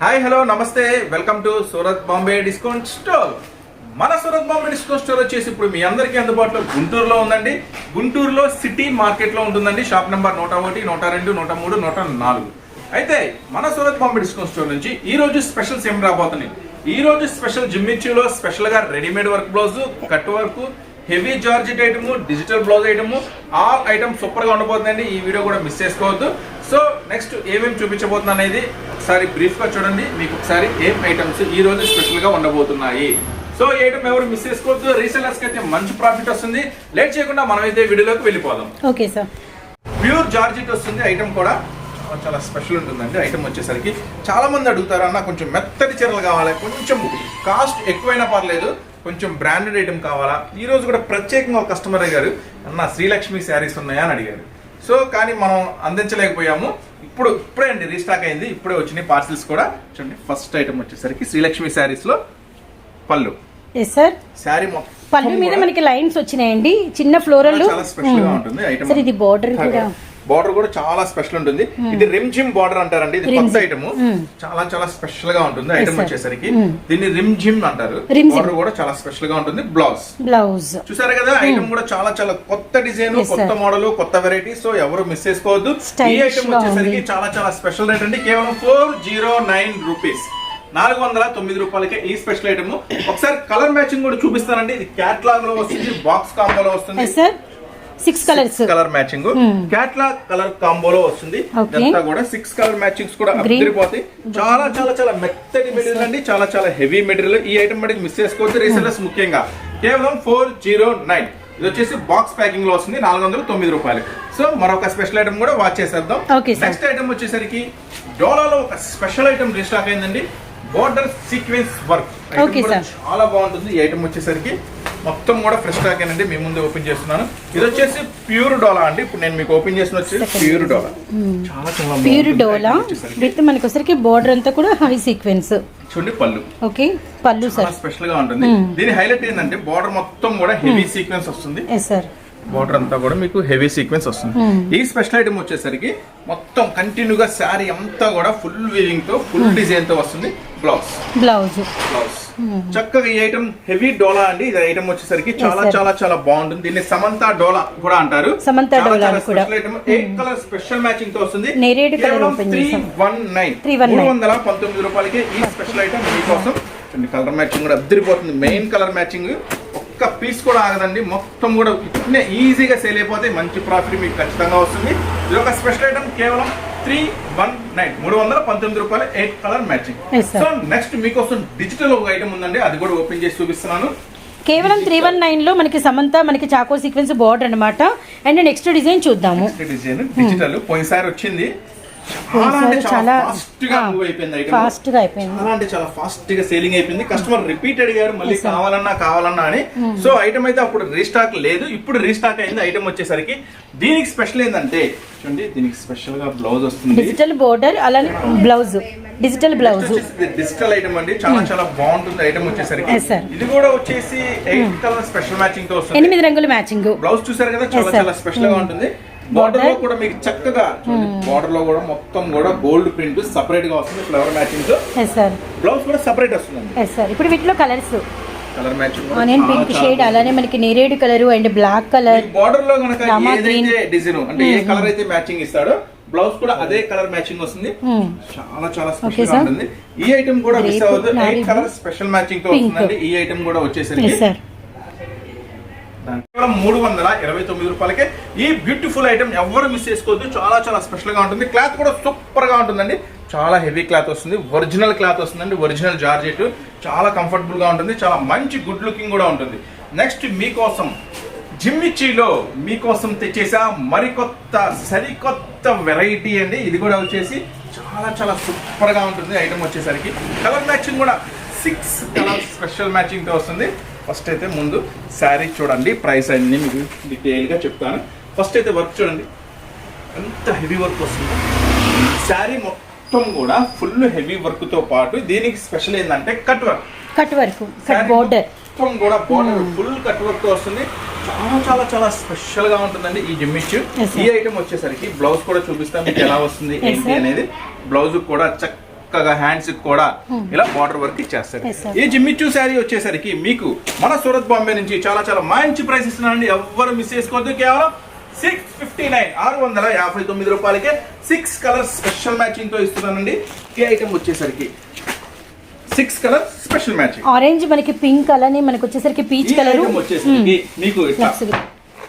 Hi hello నమస్తే. Welcome to Surat Bombay discount store మన Surat Bombay discount store వచ్చేసి ఇప్పుడు మీ అందరికీ అందుబాటులో గుంటూరులో ఉందండి. గుంటూరులో సిటీ మార్కెట్లో ఉంటుందండి. షాప్ నెంబర్ నూట ఒకటి నూట రెండు నూట మూడు నూట నాలుగు. అయితే మన సూరత్ బాంబే డిస్కౌంట్ స్టోర్ నుంచి ఈ రోజు స్పెషల్స్ ఏం రాబోతున్నాయి? ఈ రోజు స్పెషల్ జిమ్మిచ్యూలో స్పెషల్గా readymade work blouse cut work heavy georgette item digital blouse item all item సూపర్గా ఉండబోతుందండి. ఈ వీడియో కూడా మిస్ చేసుకోవద్దు. సో నెక్స్ట్ ఏమేమి చూపించబోతున్నా అనేది ఒకసారి బ్రీఫ్గా చూడండి. మీకు ఒకసారి ఏం ఐటమ్స్ ఈ రోజు స్పెషల్గా ఉండబోతున్నాయి. సో ఈ ఐటమ్ ఎవరు మిస్ చేసుకోవద్దు. రీసెలర్స్ అయితే మంచి ప్రాఫిట్ వస్తుంది. లేట్ చేయకుండా మనమైతే వీడియోలోకి వెళ్ళిపోదాం. ఓకే సార్ ప్యూర్ జార్జెట్ వస్తుంది. ఐటమ్ కూడా చాలా స్పెషల్ ఉంటుందండి. ఐటమ్ వచ్చేసరికి చాలా మంది అడుగుతారు అన్న కొంచెం మెత్తటి చీరలు కావాలి? కొంచెం కాస్ట్ ఎక్కువైనా పర్లేదు. కొంచెం బ్రాండెడ్ ఐటమ్ కావాలా? ఈ రోజు కూడా ప్రత్యేకంగా ఒక కస్టమర్ అడిగారు అన్న శ్రీలక్ష్మి శారీస్ ఉన్నాయా? అని అడిగారు. సో కానీ మనం అందించలేకపోయాము. ఇప్పుడు ఇప్పుడే అండి రీస్టాక్ అయింది. ఇప్పుడే వచ్చినాయి పార్సిల్స్ కూడా. చూడండి ఫస్ట్ ఐటమ్ వచ్చేసరికి శ్రీలక్ష్మి శారీస్లో పళ్ళు. సార్ శారీ మొత్తం పళ్ళు మీద మనకి లైన్స్ వచ్చినాయండి. చిన్న ఫ్లోరల్ చాలా స్పెషల్గా ఉంటుంది. ఐటమ్ ఇది బార్డర్ కూడా. బార్డర్ కూడా చాలా స్పెషల్ ఉంటుంది. ఇది రిమ్ జిమ్ బార్డర్ అంటారండి. ఇది కొత్త. Item Hmm. చాలా చాలా స్పెషల్గా ఉంటుంది ఐటమ్. వచ్చేసరికి. Hmm. దీన్ని రిమ్ జిమ్ అంటారు. బార్డర్ కూడా చాలా స్పెషల్గా ఉంటుంది. బ్లౌజ్ బ్లౌజ్ చూసారు కదా ఐటమ్ కూడా చాలా చాలా కొత్త డిజైన్ Hmm. కొత్త. మోడల్ కొత్త వెరైటీ సో ఎవరు మిస్ చేసుకోవద్దు. ఈ ఐటమ్ వచ్చేసరికి. చాలా చాలా స్పెషల్ రేట్ అండి. కేవలం ఫోర్ జీరో నైన్ రూపీస్ నాలుగు వందల తొమ్మిది రూపాయలకే ఈ స్పెషల్ ఐటమ్ ఒకసారి కలర్ మ్యాచింగ్ కూడా చూపిస్తానండి. ఇది క్యాట్లాగ్లో వస్తుంది బాక్స్ కాంబోలో వస్తుంది. Six colours colour matching. Catalogue colour కాంబోలో వస్తుంది. ఇదంతా కూడా సిక్స్ కలర్ మ్యాచింగ్స్ కూడా. అదిరిపోతాయి చాలా చాలా చాలా మెత్తటి మెటీరియల్ అండి. చాలా చాలా హెవీ మెటీరియల్ ఈ ఐటమ్ మటుకు మిస్ చేసుకోవద్దు. రీసెలర్స్ ముఖ్యంగా. కేవలం ఫోర్ జీరో నైన్ ఇది వచ్చేసి బాక్స్ ప్యాకింగ్లో వస్తుంది. నాలుగు వందల తొమ్మిది రూపాయలు. సో మరొక స్పెషల్ ఐటమ్ కూడా వాచ్ చేసేద్దాం. నెక్స్ట్ ఐటమ్ వచ్చేసరికి డోలాలో ఒక స్పెషల్ ఐటమ్ రీస్టాక్ అయిందండి. Border sequence work. చాలా బాగుంటుంది. ఈ ఐటమ్ వచ్చేసరికి మొత్తం కూడా ఫ్రెష్ స్టాక్ అండి మీ ముందు ఓపెన్ చేస్తున్నాను. ఇది వచ్చేసి ప్యూర్ డోలా అండి. ఇప్పుడు నేను మీకు ఓపెన్ చేసిన వచ్చేసి. ప్యూర్ డోలా చాలా చాలా ప్యూర్ డోలా. విత్ మనకి వచ్చరికి బార్డర్ అంతా కూడా హై సీక్వెన్స్ చూడండి పళ్ళు. ఓకే పళ్ళు చాలా సార్ స్పెషల్గా ఉంటుంది. Hmm. దీని హైలైట్ ఏంటంటే బార్డర్ మొత్తం కూడా హెవీ సీక్వెన్స్ వస్తుంది. ఎస్ సార్ బార్డర్ అంతా కూడా మీకు హెవీ సీక్వెన్స్ వస్తుంది. Hmm. ఈ స్పెషల్ ఐటమ్ వచ్చేసరికి మొత్తం కంటిన్యూగా శారీ అంతా కూడా ఫుల్ వీవింగ్తో ఫుల్ Hmm. డిజైన్తో వస్తుంది. బ్లౌజ్ బ్లౌజ్ బ్లౌజ్ చక్కగా ఈ ఐటమ్ హెవీ డోలా అండి. ఇది ఐటమ్ వచ్చేసరికి చాలా. చాలా చాలా బాగుంటుంది. దీన్ని సమంత డోలా కూడా అంటారు. సమంత డోలా అని కూడా. ఎయిట్ కలర్ స్పెషల్ మ్యాచింగ్తో వస్తుంది. నేరేడు open త్రీ చేసాం. One nine 319. మూడు వందల పంతొమ్మిది రూపాయలకి ఈ స్పెషల్ ఐటమ్ మీకోసం కలర్ మ్యాచింగ్ కూడా అద్దరిపోతుంది. మెయిన్ కలర్ మ్యాచింగ్ ఒక్క పీస్ కూడా ఆగదండి. మొత్తం కూడా ఈజీగా సేల్ అయిపోతే మంచి ప్రాఫిట్ మీకు ఖచ్చితంగా వస్తుంది. ఇది ఒక స్పెషల్ ఐటమ్ కేవలం త్రీ వన్ నైన్. మూడు వందల పంతొమ్మిది రూపాయలు eight colour matching. So next మీకోసం డిజిటల్ ఒక ఐటమ్ ఉందండి. అది కూడా ఓపెన్ చేసి చూపిస్తున్నాను. కేవలం త్రీ వన్ నైన్లో మనకి సమంత మనకి చాకో సీక్వెన్స్ బార్డర్ అన్నమాట. అండ్ నెక్స్ట్ డిజైన్ చూద్దాము. డిజైన్ డిజిటల్ పోయినసారి వచ్చింది. చాలా ఫాస్ట్గా అయిపోయింది. చాలా అంటే చాలా ఫాస్ట్గా సేలింగ్ అయిపోయింది. కస్టమర్ రిపీట్ అడిగారు మళ్ళీ. కావాలన్నా కావాలన్నా అని. సో ఐటమ్ అయితే అప్పుడు రీస్టాక్ లేదు. ఇప్పుడు రీస్టాక్ అయింది ఐటమ్ వచ్చేసరికి దీనికి స్పెషల్ ఏంటంటే చూడండి దీనికి స్పెషల్గా బ్లౌజ్ వస్తుంది. డిజిటల్ బోర్డర్ అలానే blouse digital blouse digital item అండి. చాలా చాలా బాగుంటుంది ఐటమ్ వచ్చేసరికి. ఇది కూడా వచ్చేసి ఎయిట్ కలర్ స్పెషల్ మ్యాచింగ్తో వస్తుంది. ఎనిమిది రంగుల మ్యాచింగ్ బ్లౌజ్ చూసారు కదా చాలా. చాలా స్పెషల్గా Hmm. ఉంటుంది. బార్డర్లో. కూడా మీకు చక్కగా బార్డర్లో కూడా మొత్తం కూడా గోల్డ్ ప్రింట్ సపరేట్గా వస్తుంది ఫ్లవర్ మ్యాచింగ్ బ్లౌజ్ కూడా సపరేట్ వస్తుందండి. ఎస్ సార్ ఇప్పుడు వీటిలో colours colour matching onion pink shade అలానే మనకి నేరేడు కలర్ అండ్ బ్లాక్ కలర్ బార్డర్లో Rama ఏదైతే డిజైన్ అంటే ఏ Hmm. కలర్ అయితే మ్యాచింగ్ ఇస్తాడో బ్లౌజ్ కూడా అదే కలర్ మ్యాచింగ్ వస్తుంది. చాలా చాలా Okay, స్పెషల్. ఉంటుంది. ఈ ఐటమ్ కూడా మిస్ అవ్వదు. కలర్ స్పెషల్ మ్యాచింగ్తో. వస్తుందండి. ఈ ఐటమ్ కూడా వచ్చేసరికి కేవలం మూడు వందల ఇరవై తొమ్మిది రూపాయలకే ఈ బ్యూటిఫుల్ ఐటమ్ ఎవరు మిస్ చేసుకోవద్దు. చాలా చాలా స్పెషల్గా ఉంటుంది. క్లాత్ కూడా సూపర్గా ఉంటుందండి. చాలా హెవీ క్లాత్ వస్తుంది. ఒరిజినల్ క్లాత్ వస్తుందండి. Original georgette. చాలా కంఫర్టబుల్గా ఉంటుంది. చాలా మంచి గుడ్ లుకింగ్ కూడా ఉంటుంది. నెక్స్ట్ మీకోసం జిమ్మిచ్చిలో మీకోసం తెచ్చేసా మరికొత్త సరికొత్త వెరైటీ అండి. ఇది కూడా వచ్చేసి చాలా చాలా సూపర్గా ఉంటుంది. ఐటమ్ వచ్చేసరికి. కలర్ మ్యాచింగ్ కూడా సిక్స్ కలర్ స్పెషల్ మ్యాచింగ్తో వస్తుంది. ఫస్ట్ అయితే ముందు శారీ చూడండి ప్రైస్ అన్ని మీకు డీటెయిల్గా చెప్తాను. ఫస్ట్ అయితే వర్క్ చూడండి. ఎంత హెవీ వర్క్ వస్తుంది. శారీ మొత్తం కూడా ఫుల్ హెవీ వర్క్తో పాటు దీనికి స్పెషల్ ఏంటంటే cut work cut work border మొత్తం కూడా బోర్డర్ ఫుల్ కట్ వర్క్తో వస్తుంది. చాలా చాలా చాలా స్పెషల్గా ఉంటుందండి ఈ sir. ఈ ఐటమ్ వచ్చేసరికి బ్లౌజ్ కూడా చూపిస్తాం మీకు ఎలా వస్తుంది ఏంటి. అనేది. బ్లౌజ్ కూడా చక్కగా చక్కగా హ్యాండ్స్ కూడా ఇలా బార్డర్ వర్క్ ఇచ్చేస్తారు. ఈ జిమ్మిచూ శారీ వచ్చేసరికి మీకు మన సూరత్ బాంబే నుంచి చాలా చాలా మంచి ప్రైస్ ఇస్తున్నారండి. ఎవ్వరు మిస్ చేసుకోవద్దు. కేవలం సిక్స్ ఫిఫ్టీ నైన్ ఆరు వందల యాభై తొమ్మిది రూపాయలకే సిక్స్ కలర్ స్పెషల్ మ్యాచింగ్తో ఇస్తున్నానండి. ఈ ఐటమ్ వచ్చేసరికి six colour special matching orange మనకి పింక్ అలానే మనకి వచ్చేసరికి పీచ్ కలర్ వచ్చేసరికి మీకు.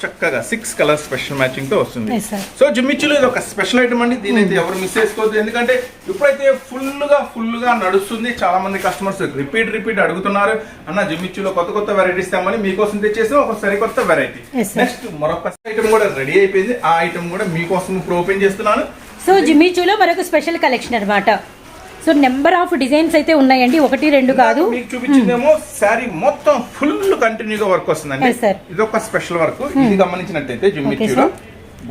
చక్కగా సిక్స్ కలర్ స్పెషల్ మ్యాచింగ్తో వస్తుంది. సో జిమ్మిచ్చులో ఇది ఒక స్పెషల్ ఐటమ్ అండి. దీని అయితే ఎవరు మిస్ చేసుకోవద్దు. ఎందుకంటే ఇప్పుడైతే ఫుల్గా ఫుల్గా నడుస్తుంది. చాలా మంది కస్టమర్స్ రిపీట్ రిపీట్ అడుగుతున్నారు. అన్న జిమ్మిచ్చులో కొత్త కొత్త వెరైటీస్ తెమ్మని మీకోసం తెచ్చేసి. ఒక సరికొత్త వెరైటీ. నెక్స్ట్ మరొక ఐటమ్ కూడా రెడీ అయిపోయింది. ఆ ఐటమ్ కూడా మీకోసం ఇప్పుడు ఓపెన్ చేస్తున్నాను. సో జిమ్మిచూలో మరొక స్పెషల్ కలెక్షన్ అన్నమాట. సో నెంబర్ ఆఫ్ డిజైన్స్ అయితే ఉన్నాయండి. ఒకటి రెండు కాదు. మీకు చూపించిందేమో శారీ మొత్తం ఫుల్ కంటిన్యూగా వర్క్ వస్తుందండి. ఇది ఒక స్పెషల్ వర్క్. ఇది గమనించినట్టయితే జిమ్మిచ్చులో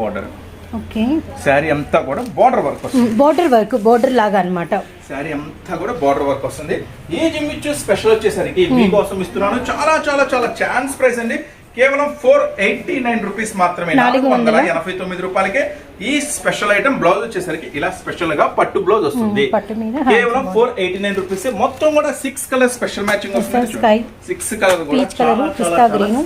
బార్డర్ ఓకే శారీ అంతా కూడా బార్డర్ వర్క్ వస్తుంది. బోర్డర్ వర్క్ బోర్డర్ లాగా అన్నమాట. శారీ అంతా కూడా బార్డర్ వర్క్ వస్తుంది. ఈ జిమ్మిచ్చు స్పెషల్ వచ్చేసరికి మీకోసం ఇస్తున్నాను. చాలా చాలా చాలా ఛాన్స్ ప్రైస్ అండి. కేవలం ఫోర్ ఎయిటీ నైన్ రూపీస్ మాత్రమే నాలుగు వందల ఎనభై తొమ్మిది రూపాయలకే ఈ స్పెషల్ ఐటమ్ బ్లౌజ్ వచ్చేసరికి ఇలా స్పెషల్గా పట్టు బ్లౌజ్ వస్తుంది. కేవలం ఫోర్ ఎయిటీ నైన్ రూపీస్ మొత్తం కూడా సిక్స్ కలర్ స్పెషల్ మ్యాచింగ్ వస్తుంది సిక్స్ కలర్ కూడా.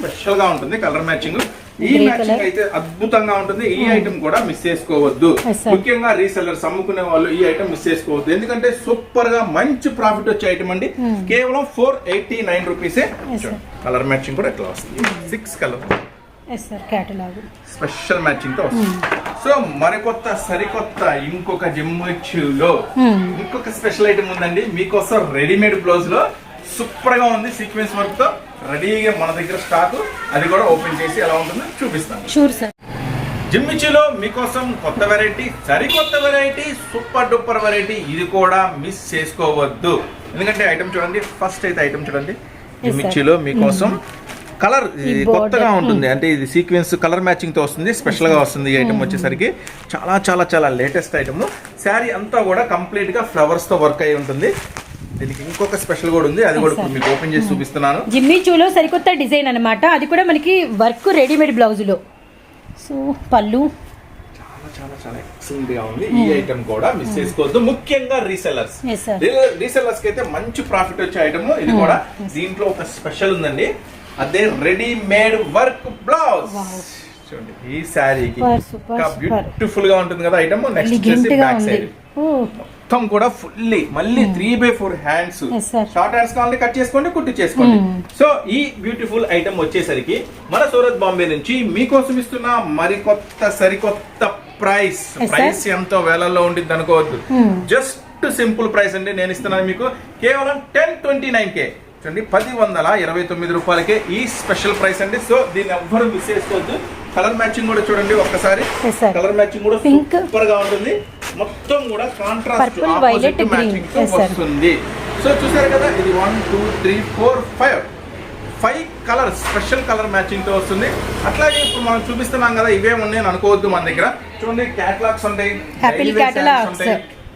స్పెషల్గా ఉంటుంది కలర్ మ్యాచింగ్ ఈ మ్యాచింగ్. అయితే అద్భుతంగా ఉంటుంది. ఈ ఐటమ్ కూడా మిస్ చేసుకోవద్దు. ముఖ్యంగా రీసెల్లర్స్ అమ్ముకునే వాళ్ళు ఈ ఐటమ్ మిస్ చేసుకోవద్దు. ఎందుకంటే సూపర్గా మంచి ప్రాఫిట్ వచ్చే ఐటమ్ అండి. కేవలం ఫోర్ ఎయిటీ నైన్ రూపీసే. కలర్ మ్యాచింగ్ కూడా ఇట్లా వస్తుంది. సిక్స్ కలర్ స్పెషల్ మ్యాచింగ్తో వస్తుంది. సో మరికొత్త సరికొత్త ఇంకొక జిమ్మిచ్చులో ఇంకొక స్పెషల్ ఐటమ్ ఉందండి. మీకోసం రెడీమేడ్ బ్లౌజ్లో సూపర్గా ఉంది సీక్వెన్స్ వర్క్తో. రెడీగా మన దగ్గర స్టాక్ అది కూడా ఓపెన్ చేసి ఎలా ఉంటుందో చూపిస్తాను. Sure sir. జిమ్మిచ్చిలో మీకోసం కొత్త వెరైటీ సరికొత్త వెరైటీ సూపర్ డూపర్ వెరైటీ ఇది కూడా మిస్ చేసుకోవద్దు. ఎందుకంటే ఐటమ్ చూడండి ఫస్ట్ అయితే ఐటమ్ చూడండి. జిమ్మిచ్చిలో మీకోసం కలర్ కొత్తగా ఉంటుంది. అంటే ఇది సీక్వెన్స్ కలర్ మ్యాచింగ్తో వస్తుంది స్పెషల్గా వస్తుంది ఈ ఐటమ్ వచ్చేసరికి. చాలా చాలా చాలా లేటెస్ట్ ఐటమ్. శారీ అంతా కూడా కంప్లీట్గా ఫ్లవర్స్తో వర్క్ అయి ఉంటుంది. దీనికి ఇంకొక స్పెషల్ కూడా ఉంది. అది కూడా ఇప్పుడు మీకు ఓపెన్ చేసి చూపిస్తున్నాను. జిమ్మిచూలో సరికొత్త డిజైన్ అన్నమాట. అది కూడా మనకి వర్క్ రెడీమేడ్ బ్లౌజులో. సో పళ్ళు. చాలా చాలా చాలా ఎక్సలెంట్గా ఉంది. ఈ ఐటమ్ కూడా మిస్ చేసుకోవద్దు. ముఖ్యంగా sir. రీసెల్లర్స్కి అయితే మంచి ప్రాఫిట్ వచ్చే ఐటమ్ ఇది కూడా. దీంట్లో ఒక స్పెషల్ ఉందండి. అదే రెడీమేడ్ వర్క్ బ్లౌజ్. చూడండి ఈ శారీకి. బ్యూటిఫుల్గా ఉంటుంది కదా ఐటమ్ నెక్స్ట్ వచ్చేసి బ్యాక్ సైడ్ మొత్తం కూడా ఫుల్లీ మళ్ళీ three by four hands. Short hands కావాలంటే కట్ చేసుకోండి కుట్టి చేసుకోండి. సో ఈ బ్యూటిఫుల్ ఐటమ్ వచ్చేసరికి మన సూరత్ బాంబే నుంచి మీకోసం ఇస్తున్న మరికొత్త సరికొత్త ప్రైస్. ప్రైస్ ఎంతో వేలల్లో ఉండిద్ది అనుకోవద్దు. Hmm. జస్ట్ సింపుల్ ప్రైస్ అండి నేను ఇస్తున్నాను మీకు. కేవలం టెన్ ట్వంటీ నైన్ కే చూడండి పది వందల ఇరవై తొమ్మిది రూపాయలకే ఈ స్పెషల్ ప్రైస్ అండి. సో దీన్ని ఎవ్వరు మిస్ చేసుకోవద్దు. కలర్ మ్యాచింగ్ కూడా చూడండి ఒక్కసారి. కలర్ మ్యాచింగ్ కూడా. సూపర్గా ఉంటుంది. మొత్తం కూడా కాంట్రాస్ట్ Yes, sir. వస్తుంది సో చూసారు కదా ఇది one two three four five five colour special colour మ్యాచింగ్తో వస్తుంది అట్లాగే ఇప్పుడు మనం చూపిస్తున్నాం కదా ఇవే ఉన్నాయి అని అనుకోవద్దు మన దగ్గర చూడండి క్యాటలాగ్స్ ఉంటాయి.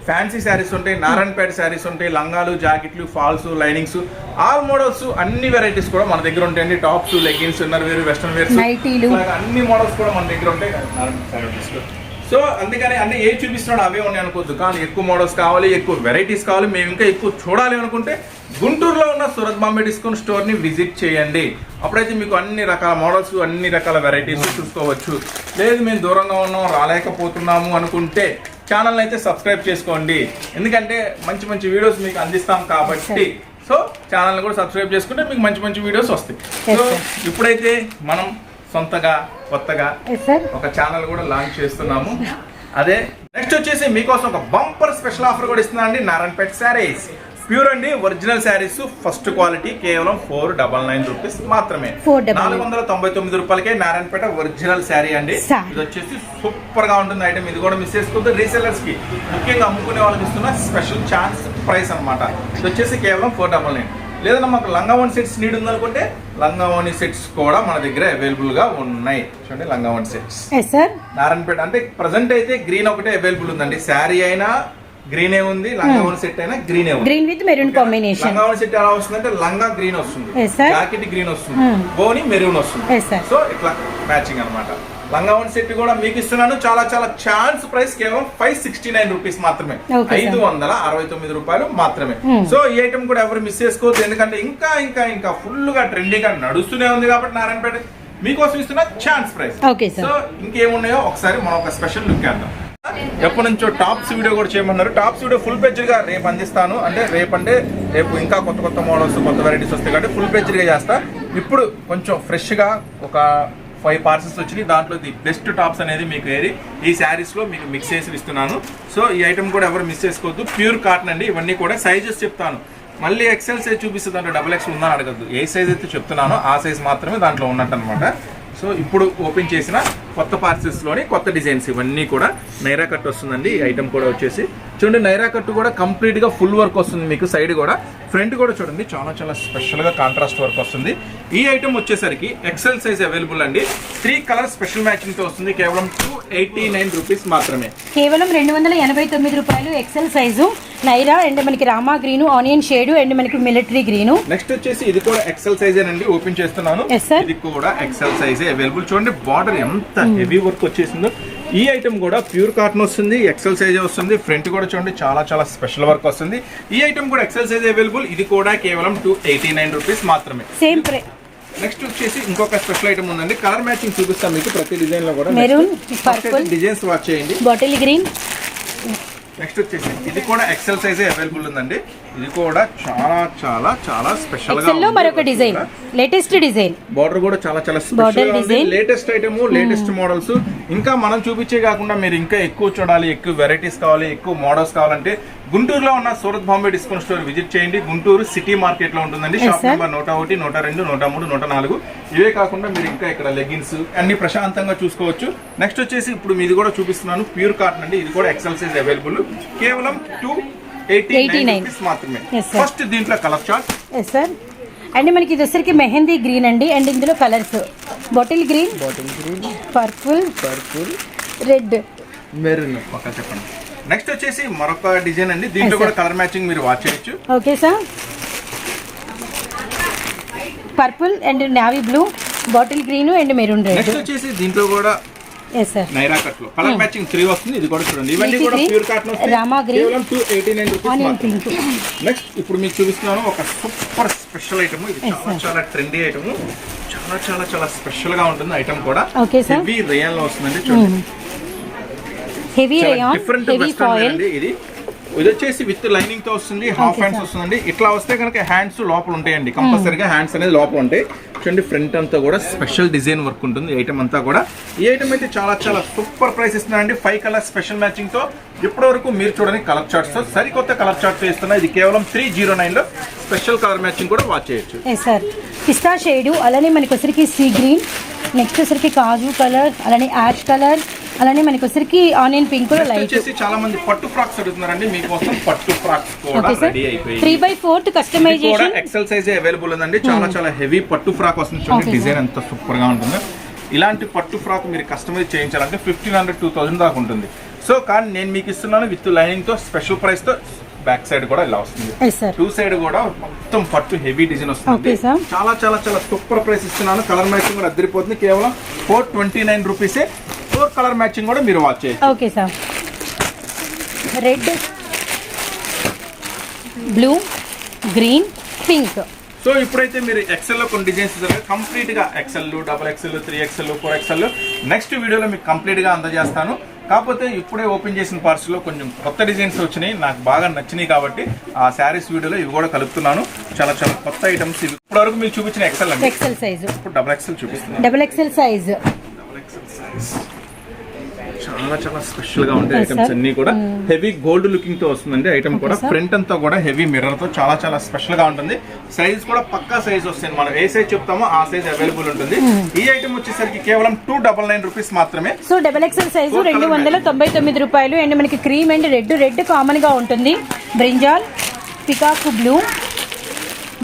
ఫ్యాన్సీ శారీస్ ఉంటాయి నారాయణపేట శారీస్ ఉంటాయి లంగాలు జాకెట్లు ఫాల్స్ లైనింగ్స్ ఆల్ మోడల్స్ అన్ని వెరైటీస్ కూడా మన దగ్గర ఉంటాయండి tops leggings inner wear western wears. అన్ని మోడల్స్ కూడా మన దగ్గర ఉంటాయి. సో అందుకని అన్ని ఏ చూపిస్తున్నాడు అవే ఉన్నాయి అనుకోవద్దు. కానీ ఎక్కువ మోడల్స్ కావాలి ఎక్కువ వెరైటీస్ కావాలి. మేము ఇంకా ఎక్కువ చూడాలి అనుకుంటే గుంటూరులో ఉన్న సూరత్ బాంబే డిస్కౌంట్ స్టోర్ని విజిట్ చేయండి. అప్పుడైతే మీకు అన్ని రకాల మోడల్స్ అన్ని రకాల వెరైటీస్ చూసుకోవచ్చు. లేదు మేము దూరంగా ఉన్నాం రాలేకపోతున్నాము అనుకుంటే ఛానల్ అయితే సబ్స్క్రైబ్ చేసుకోండి. ఎందుకంటే మంచి మంచి వీడియోస్ మీకు అందిస్తాం కాబట్టి. సో ఛానల్ కూడా సబ్స్క్రైబ్ చేసుకుంటే మీకు మంచి మంచి వీడియోస్ వస్తాయి. సో. ఇప్పుడైతే మనం సొంతగా కొత్తగా ఒక ఛానల్ కూడా లాంచ్ చేస్తున్నాము. అదే నెక్స్ట్ వచ్చేసి మీకోసం ఒక బంపర్ స్పెషల్ ఆఫర్ కూడా ఇస్తున్నా అండి నారాయణపేట శారీస్ ప్యూర్ అండి ఒరిజినల్ శారీస్ ఫస్ట్ క్వాలిటీ కేవలం ఫోర్ డబల్ నైన్ రూపీస్ మాత్రమే. 499. నాలుగు వందల తొంభై తొమ్మిది రూపాయలకే నారాయణపేట ఒరిజినల్ శారీ అండి. ఇది వచ్చేసి సూపర్గా ఉంటుంది ఐటమ్ ఇది కూడా మిస్ చేసుకోవద్దు రీసెలర్స్కి ముఖ్యంగా అమ్ముకునే వాళ్ళకి ఇస్తున్న స్పెషల్ ఛాన్స్ ప్రైస్ అన్నమాట. ఇది వచ్చేసి కేవలం ఫోర్ డబల్ నైన్ లేదన్నా మాకు లంగావని సెట్స్ నీడ్ ఉందనుకుంటే లంగావని సెట్స్ కూడా మన దగ్గర అవైలబుల్గా ఉన్నాయి. చూడండి లంగావని సెట్స్. సార్ నారాయణపేట అంటే ప్రజెంట్ అయితే గ్రీన్ ఒకటే అవైలబుల్ ఉందండి. శారీ అయినా గ్రీనే ఉంది లంగావని సెట్ అయినా గ్రీనే ఉంది. గ్రీన్ విత్ మెరూన్ కాంబినేషన్ లంగావని సెట్ ఎలా వస్తుందంటే లంగా గ్రీన్ వస్తుంది. జాకెట్ గ్రీన్ వస్తుంది. Hmm. బోని మెరూన్ వస్తుంది. సో ఇట్లా మ్యాచింగ్ అన్నమాట. లంగావన్ సెట్ కూడా మీకు ఇస్తున్నాను. చాలా చాలా ఛాన్స్ ప్రైస్ కేవలం ఫైవ్ సిక్స్టీ నైన్ రూపీస్ మాత్రమే. ఐదు వందల అరవై తొమ్మిది రూపాయలు మాత్రమే. సో ఈ ఐటమ్ కూడా ఎవరు మిస్ చేసుకోవద్దు. ఎందుకంటే ఇంకా ఇంకా ఇంకా ఫుల్గా ట్రెండింగ్గా నడుస్తూనే ఉంది కాబట్టి నారాయణపేట మీకోసం ఇస్తున్న ఛాన్స్ ప్రైస్ సో ఇంకేమున్నాయో ఒకసారి మనం ఒక స్పెషల్ లుక్ వేద్దాం. ఎప్పటి నుంచో టాప్స్ వీడియో కూడా చేయమన్నారు. టాప్స్ వీడియో ఫుల్ పేజ్గా రేపు అందిస్తాను. అంటే రేపు అంటే రేపు ఇంకా కొత్త కొత్త మోడల్స్ కొత్త వెరైటీస్ వస్తాయి కాబట్టి ఫుల్ పేజ్గా చేస్తా. ఇప్పుడు కొంచెం ఫ్రెష్గా ఒక ఫైవ్ పార్సల్స్ వచ్చినాయి. దాంట్లో ది బెస్ట్ టాప్స్ అనేది మీకు ఏరి ఈ శారీస్లో మీకు మిక్స్ చేసి ఇస్తున్నాను. సో ఈ ఐటమ్ కూడా ఎవరు మిస్ చేసుకోవద్దు. ప్యూర్ కాటన్ అండి. ఇవన్నీ కూడా సైజెస్ చెప్తాను. మళ్ళీ ఎక్సెల్ సైజ్ చూపిస్తుంది దాంట్లో డబుల్ ఎక్స్ ఉందని అడగద్దు. ఏ సైజ్ అయితే చెప్తున్నానో ఆ సైజ్ మాత్రమే దాంట్లో ఉన్నట్టు అనమాట సో ఇప్పుడు ఓపెన్ చేసిన కొత్త పార్సెల్స్లోని కొత్త డిజైన్స్ ఇవన్నీ కూడా నైరా కట్ వస్తుందండి. ఈ ఐటమ్ కూడా వచ్చేసి చూడండి నైరా కట్ కూడా కంప్లీట్గా ఫుల్ వర్క్ వస్తుంది మీకు. సైడ్ కూడా ఫ్రంట్ కూడా చూడండి చాలా చాలా స్పెషల్గా కాంట్రాస్ట్ వర్క్ వస్తుంది. ఈ ఐటమ్ వచ్చేసరికి ఎక్సెల్ సైజ్ అవైలబుల్ అండి. త్రీ కలర్ స్పెషల్ మ్యాచింగ్తో వస్తుంది కేవలం టూ ఎయిటీ నైన్ రూపీస్ మాత్రమే. కేవలం రెండు వందల ఎనభై తొమ్మిది రూపాయలు ఎక్సెల్ సైజు నైరా అండ్ మనకి Rama green onion shade and మనకి మిలిటరీ గ్రీను. నెక్స్ట్ వచ్చేసి ఇది కూడా ఎక్సెల్ సైజ్ అండి ఓపెన్ చేస్తున్నాను. ఇది కూడా ఎక్సెల్ సైజ్ అవైలబుల్ చూడండి బార్డర్ ఎంత హెవీ వర్క్ వచ్చేసిందో. ఈ ఐటమ్ కూడా ప్యూర్ కాటన్ వస్తుంది ఎక్సెల్ సైజ్ వస్తుంది ఫ్రంట్ కూడా చూడండి చాలా చాలా స్పెషల్ వర్క్ వస్తుంది. ఈ ఐటమ్ కూడా ఎక్సెల్ సైజ్ అవైలబుల్ ఇది కూడా కేవలం టూ ఎయిటీ నైన్ రూపీస్ మాత్రమే సేమ్ నెక్స్ట్ వచ్చేసి ఇంకొక స్పెషల్ ఐటమ్ ఉందండి కలర్ మ్యాచింగ్ చూపిస్తాం మీకు ప్రతి డిజైన్లో కూడా. డిజైన్స్ వాచ్ చేయండి. బాటిల్ గ్రీన్ నెక్స్ట్ వచ్చేసి ఇది కూడా ఎక్సెల్ సైజ్ అవైలబుల్ ఉందండి. ఇది కూడా చాలా చాలా చాలా స్పెషల్గా లో. మరొక డిజైన్ లేటెస్ట్ డిజైన్. బార్డర్ కూడా చాలా చాలా special. Latest item latest models ఇంకా మనం చూపించే కాకుండా మీరు ఇంకా ఎక్కువ చూడాలి ఎక్కువ వెరైటీస్ కావాలి ఎక్కువ మోడల్స్ కావాలంటే గుంటూరులో ఉన్న Surat Bombay discount store visit చేయండి. గుంటూరు సిటీ మార్కెట్లో ఉంటుందండి. షాప్. నెంబర్ నూట ఒకటి నూట రెండు నూట మూడు నూట నాలుగు. ఇవే కాకుండా మీరు ఇంకా ఇక్కడ లెగిన్స్ అన్ని ప్రశాంతంగా చూసుకోవచ్చు. నెక్స్ట్ వచ్చేసి ఇప్పుడు మీది కూడా చూపిస్తున్నాను. ప్యూర్ కాటన్ అండి. ఇది కూడా ఎక్సెల్ సైజ్ అవైలబుల్ కేవలం టూ ఎయిటీ 89 రూపీస్ మాత్రమే. Yes, sir. ఫస్ట్ దీంట్లో colour chart yes sir and మనకి ఇది వచ్చరికి మెహందీ గ్రీన్ అండి. అండ్ ఇందులో colours bottle green bottle green purple purple red maroon పక్క చెప్పండి. నెక్స్ట్ వచ్చేసి మరొక డిజైన్ అండి. దీంట్లో కూడా కలర్ మ్యాచింగ్ మీరు వాచ్ చేయొచ్చు. Okay sir purple and navy blue bottle green and maroon red next వచ్చేసి దీంట్లో కూడా నైరా కట్లో. కలర్ మ్యాచింగ్ త్రీ వస్తుంది ఇది కూడా చూడండి. ఇవన్నీ కూడా ప్యూర్ కాటన్ కేవలం two eighty nine rupees next ఇప్పుడు మీకు చూపిస్తున్నాను ఒక సూపర్ స్పెషల్ ఐటమ్ ఇది చాలా. చాలా ట్రెండీ ఐటమ్ చాలా చాలా చాలా స్పెషల్గా ఉంటుంది ఐటమ్ కూడా. హెవీ రేయన్లో వస్తుందండి చూడండి. Heavy rayon different heavy foil అండి ఇది. ఇది వచ్చేసి విత్ లైనింగ్తో వస్తుంది హాఫ్ హ్యాండ్స్. వస్తుందండి. ఇట్లా వస్తే కనుక హ్యాండ్స్ లోపల ఉంటాయండి. కంపల్సరీగా హ్యాండ్స్ అనేది లోపల ఉంటాయి. చూడండి ఫ్రంట్ అంతా కూడా స్పెషల్ డిజైన్ వర్క్ ఉంటుంది. ఐటమ్ అంతా కూడా. ఈ ఐటమ్ అయితే చాలా చాలా సూపర్ ప్రైస్ ఇస్తున్నారండి ఫైవ్ కలర్ స్పెషల్ మ్యాచింగ్తో. ఇప్పటి వరకు మీరు చూడని కలర్ చార్ట్స్తో సరికొత్త కలర్ చార్ట్స్ ఇస్తున్నా. ఇది కేవలం త్రీ జీరో నైన్లో స్పెషల్ కలర్ మ్యాచింగ్ కూడా వాచ్ చేయొచ్చు. సార్ పిస్తా షేడ్ అలానే మనకి వచ్చరికి సీ గ్రీన్ నెక్స్ట్ వచ్చరికి కాజు కలర్ అలానే యాష్ కలర్ అలానే మనకి వచ్చరికి ఆనియన్ పింక్ లైట్. చాలా మంది పట్టు ఫ్రాక్స్ అడుగుతున్నారండి. మీకోసం పట్టు ఫ్రాక్స్ కూడా రెడీ అయిపోయి త్రీ బై ఫోర్త్ ఇది కూడా కస్టమైజేషన్ ఎక్సెల్ సైజ్ అవైలబుల్ ఉందండి. చాలా చాలా హెవీ పట్టు ఫ్రాక్ వస్తుంది చూడండి. డిజైన్ ఎంత సూపర్గా ఉంటుంది. ఇలాంటి పట్టు ఫ్రాక్ మీరు కస్టమైజ్ చేయించాలంటే ఫిఫ్టీన్ హండ్రెడ్ టూ థౌసండ్ దాకా ఉంటుంది. సో కానీ నేను మీకు ఇస్తున్నాను విత్ లైనింగ్తో స్పెషల్ ప్రైస్తో బ్యాక్ సైడ్ కూడా ఇలా వస్తుంది. టూ సైడ్ కూడా మొత్తం పట్టు హెవీ డిజైన్ వస్తుంది. చాలా చాలా చాలా సూపర్ ప్రైస్ ఇస్తున్నాను. కలర్ మ్యాచింగ్ కూడా అద్దరిపోతుంది. కేవలం ఫోర్ ట్వంటీ నైన్ రూపీసే ఫోర్ కలర్ మ్యాచింగ్ కూడా మీరు వాచ్ చేయొచ్చు. Okay sir red blue green pink so ఇప్పుడైతే మీరు ఎక్సెల్లో కొన్ని డిజైన్స్ కంప్లీట్గా XL double XL three XL four XL next వీడియోలో మీకు కంప్లీట్గా అందజేస్తాను. కాకపోతే ఇప్పుడే ఓపెన్ చేసిన పార్ట్స్లో కొంచెం కొత్త డిజైన్స్ వచ్చినాయి. నాకు బాగా నచ్చినాయి కాబట్టి ఆ శారీస్ వీడియోలో ఇవి కూడా కలుపుతున్నాను. చాలా చాలా కొత్త ఐటమ్స్ ఇవి. ఇప్పటివరకు మీకు చూపించిన ఎక్సెల్ ఎక్సెల్ సైజు ఇప్పుడు డబుల్ ఎక్సెల్ చూపిస్తున్నాను. Double XL size double XL size చాలా చాలా స్పెషల్గా ఉంటాయి ఐటమ్స్. అన్ని కూడా. హెవీ గోల్డ్ లుకింగ్తో వస్తుందండి ఐటమ్ కూడా. ఫ్రంట్ అంతా కూడా హెవీ మిర్రర్తో చాలా చాలా స్పెషల్గా ఉంటుంది. సైజ్ కూడా పక్కా సైజ్ వస్తుంది. మనం ఏ సైజ్ చెప్తామో ఆ సైజ్ అవైలబుల్ ఉంటుంది. ఈ ఐటమ్ వచ్చేసరికి కేవలం టూ డబల్ నైన్ రూపీస్ మాత్రమే. సో డబల్ ఎక్సెల్ సైజు రెండు వందల తొంభై తొమ్మిది రూపాయలు. అండ్ మనకి క్రీమ్ అండ్ రెడ్ రెడ్ కామన్గా ఉంటుంది. Brinjal peacock blue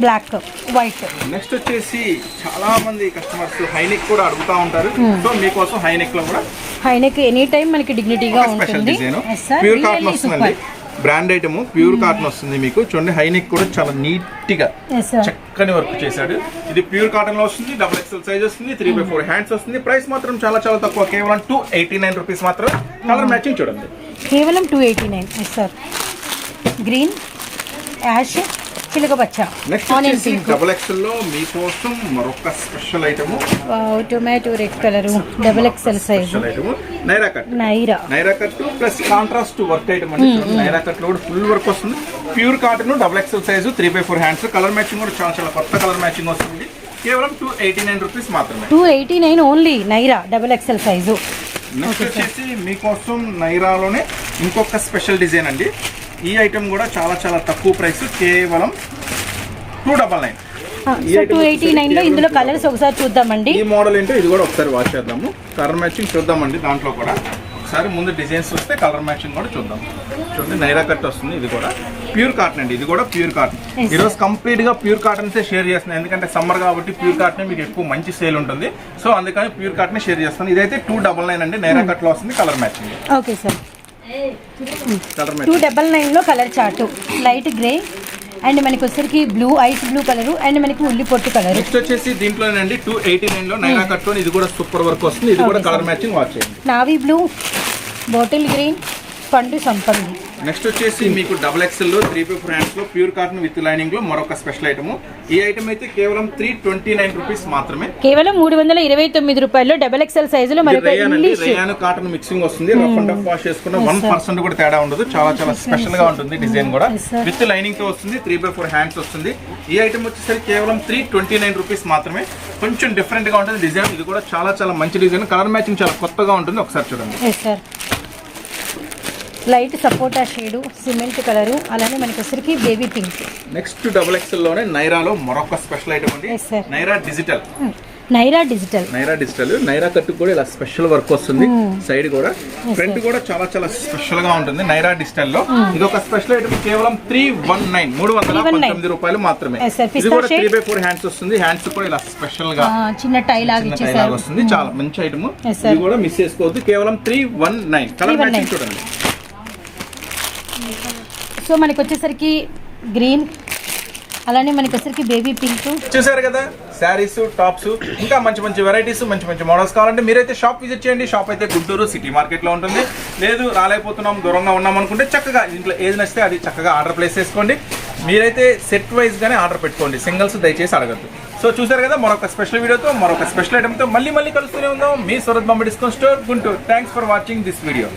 black white. Next వచ్చేసి చాలా మంది కస్టమర్స్ హైనెక్ కూడా అడుగుతా ఉంటారు. సో మీకోసం హైనెక్లో కూడా హైనెక్ ఎనీ టైం మనకి డిగ్నిటీగా ఉంటుంది. ప్యూర్ కాటన్ వస్తుందండి. super. Brand item pure cotton వస్తుంది మీకు. చూడండి హైనెక్ కూడా చాలా నీట్గా చక్కని వర్క్ చేశాడు. ఇది ప్యూర్ కాటన్లో వస్తుంది డబుల్ ఎక్స్ఎల్ సైజ్ వస్తుంది త్రీ బై ఫోర్ హ్యాండ్స్ వస్తుంది. ప్రైస్ మాత్రం చాలా చాలా తక్కువ. కేవలం టూ ఎయిటీ నైన్ రూపీస్ మాత్రం కలర్ మ్యాచింగ్ చూడండి. కేవలం two eighty nine yes sir green ash చిలుక పచ్చ నెక్స్ట్ డబుల్ ఎక్స్ఎల్లో మీకోసం మరొక special item. Tomato red colour double XL size Naira cut. Naira. Naira cut plus contrast work item అండి నైరా కట్లో కూడా ఫుల్ వర్క్ వస్తుంది. Pure cotton double XL size three by four hands colour matching కూడా చాలా చాలా కొత్త కలర్ మ్యాచింగ్ వస్తుంది. కేవలం టూ ఎయిటీ నైన్ రూపీస్ మాత్రమే. Two eighty nine only Naira double XL size next వచ్చేసి మీకోసం నైరాలోనే ఇంకొక స్పెషల్ డిజైన్ అండి. ఈ ఐటమ్ కూడా చాలా చాలా తక్కువ ప్రైస్ కేవలం two double nine. So two eighty నైన్లో ఇందులో కలర్స్ ఒకసారి చూద్దామండి. ఈ మోడల్ ఏంటో ఇది కూడా ఒకసారి వాచ్ చేద్దాము. కలర్ మ్యాచింగ్ చూద్దామండి దాంట్లో కూడా. ఒకసారి ముందు డిజైన్స్ వస్తే కలర్ మ్యాచింగ్ కూడా చూద్దాం. చూడండి నైరా కట్ వస్తుంది ఇది కూడా. ప్యూర్ కాటన్ అండి ఇది కూడా ప్యూర్ కాటన్ ఈరోజు కంప్లీట్గా ప్యూర్ కాటన్ షేర్ చేస్తున్నాను. ఎందుకంటే సమ్మర్ కాబట్టి ప్యూర్ కాటన్ మీకు ఎక్కువ మంచి సేల్ ఉంటుంది. సో అందుకని ప్యూర్ కాటన్ షేర్ చేస్తాను ఇదైతే టూ డబల్ నైన్ అండి నైరా కట్లో వస్తుంది colour matching okay sir two double నైన్లో colour chart light grey. And మనకి వచ్చరికి blue ice blue colour. And మనకి ఉల్లి పొట్టు కలరు. నెక్స్ట్ వచ్చేసి దీంట్లోనండి టూ ఎయిటీ నైన్లో నైరా కట్లో ఇది కూడా సూపర్ వర్క్ వస్తుంది. ఇది కూడా కలర్. మ్యాచింగ్ వాచ్ చేయండి. నావీ బ్లూ బాటిల్ గ్రీన్ పండు సంపంగి. నెక్స్ట్ వచ్చేసి మీకు డబుల్ ఎక్స్ఎల్ త్రీ ఫైవ్ హ్యాండ్స్లో ప్యూర్ కాటన్ విత్ లైనింగ్లో మరొక స్పెషల్ ఐటమ్ ఈ ఐటమ్ అయితే కేవలం త్రీ ట్వంటీ నైన్ రూపీస్ మాత్రమే. కేవలం మూడు వందల ఇరవై తొమ్మిది రూపాయలు డబల్ ఎక్స్ఎల్ సైజులో రేయాన్ కాటన్ మిక్సింగ్ వస్తుంది. రఫ్ అండ్ టఫ్ వాష్ చేసుకున్న వన్ పర్సెంట్ కూడా తేడా ఉండదు. చాలా చాలా స్పెషల్గా ఉంటుంది డిజైన్ కూడా. విత్ లైనింగ్తో వస్తుంది త్రీ బై ఫోర్ హ్యాండ్స్ వస్తుంది. ఈ ఐటమ్ వచ్చేసరికి కేవలం త్రీ ట్వంటీ నైన్ రూపీస్ మాత్రమే. కొంచెం డిఫరెంట్గా ఉంటుంది డిజైన్ ఇది కూడా చాలా చాలా మంచి డిజైన్ కలర్ మ్యాచింగ్ చాలా కొత్తగా ఉంటుంది. ఒకసారి చూడండి. లైట్ సపోటా షేడు సిమెంట్ కలరు అలానే మనకి వచ్చరికి బేబీ పింక్. నెక్స్ట్ డబుల్ ఎక్స్ఎల్లోనే నైరాలో మరొక special item sir. Naira digital. Naira digital. Naira digital. Naira cut కూడా ఇలా స్పెషల్ వర్క్ వస్తుంది. సైడ్ కూడా. ఫ్రంట్ కూడా చాలా చాలా స్పెషల్గా ఉంటుంది నైరా డిజిటల్లో. ఇది ఒక స్పెషల్ ఐటమ్ కేవలం త్రీ వన్ నైన్ మూడు వందల 319. పంతొమ్మిది రూపాయలు మాత్రమే. ఇది కూడా త్రీ? బై ఫోర్ హ్యాండ్స్ వస్తుంది. హ్యాండ్స్ కూడా ఇలా స్పెషల్గా చిన్న టై లాగా వస్తుంది. చాలా మంచి ఐటమ్. ఇది కూడా మిస్ చేసుకోవద్దు. కేవలం three one nine colour 319. Matching చూడండి. సో మనకి వచ్చేసరికి గ్రీన్ అలానే మనకి వచ్చరికి బేబీ పింక్. చూసారు కదా శారీస్ టాప్స్ ఇంకా మంచి మంచి వెరైటీస్ మంచి మంచి మోడల్స్ కావాలంటే మీరైతే షాప్ విజిట్ చేయండి. షాప్ అయితే గుంటూరు సిటీ మార్కెట్లో ఉంటుంది. లేదు రాలేకపోతున్నాం దూరంగా ఉన్నాం అనుకుంటే చక్కగా ఇంట్లో ఏది నచ్చితే అది చక్కగా ఆర్డర్ ప్లేస్ చేసుకోండి. మీరైతే సెట్ వైజ్ గానే ఆర్డర్ పెట్టుకోండి. సింగిల్స్ దయచేసి అడగద్దు. సో చూసారు కదా మరొక స్పెషల్ వీడియోతో మరొక స్పెషల్ ఐటమ్తో మళ్ళీ మళ్ళీ కలుస్తూనే ఉందాం. మీ సూరత్ బొమ్మ discount store Guntur. Thanks for watching this video